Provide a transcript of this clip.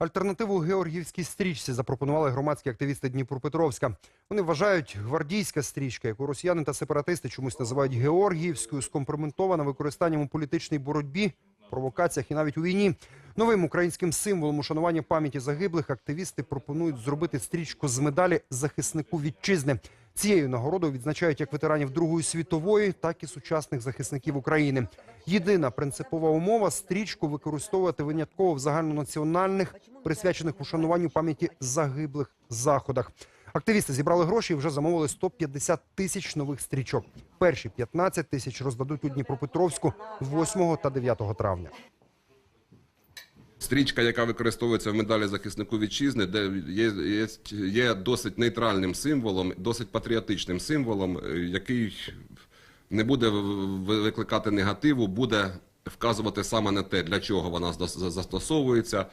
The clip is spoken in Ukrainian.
Альтернативу георгіївській стрічці запропонували громадські активісти Дніпропетровська. Вони вважають, гвардійська стрічка, яку росіяни та сепаратисти чомусь називають георгіївською, скомпрометована використанням у політичній боротьбі, провокаціях і навіть у війні. Новим українським символом ушанування пам'яті загиблих активісти пропонують зробити стрічку з медалі захиснику вітчизни. Цією нагородою відзначають як ветеранів Другої світової, так і сучасних захисників України. Єдина принципова умова стрічку використовувати винятково в загальнонаціональних, присвячених ушануванню пам'яті загиблих заходах. Активісти зібрали гроші і вже замовили 150 тисяч нових стрічок. Перші 15 тисяч роздадуть у Дніпропетровську 8 та 9 травня. Стрічка, яка використовується в медалі захиснику вітчизни, де є, є, є досить нейтральним символом, досить патріотичним символом, е, який не буде викликати негативу, буде вказувати саме на те, для чого вона застосовується.